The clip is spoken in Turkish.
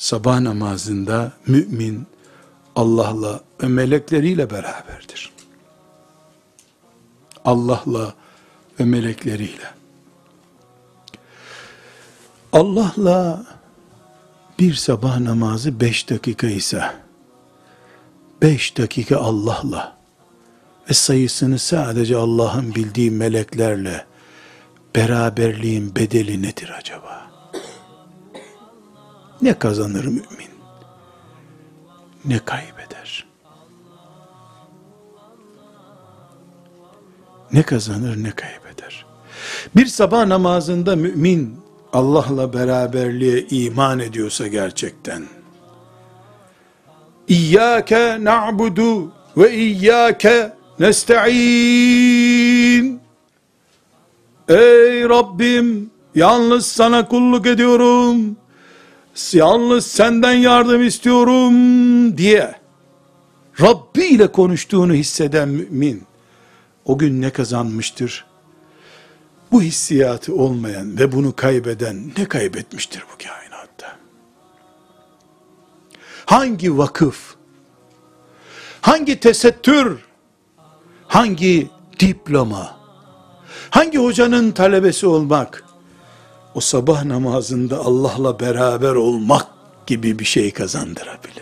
sabah namazında mümin Allah'la ve melekleriyle beraberdir. Allah'la ve melekleriyle. Allah'la bir sabah namazı beş dakika ise, beş dakika Allah'la ve sayısını sadece Allah'ın bildiği meleklerle beraberliğin bedeli nedir acaba? Ne kazanır mümin? Ne kaybeder? Ne kazanır ne kaybeder? Bir sabah namazında mümin Allah'la beraberliğe iman ediyorsa gerçekten İyyâke na'budu ve iyyâke nesta'in Ey Rabbim yalnız sana kulluk ediyorum yalnız senden yardım istiyorum diye Rabbi ile konuştuğunu hisseden mümin o gün ne kazanmıştır? Bu hissiyatı olmayan ve bunu kaybeden ne kaybetmiştir bu kainatta? Hangi vakıf, hangi tesettür, hangi diploma, hangi hocanın talebesi olmak, o sabah namazında Allah'la beraber olmak gibi bir şey kazandırabilir?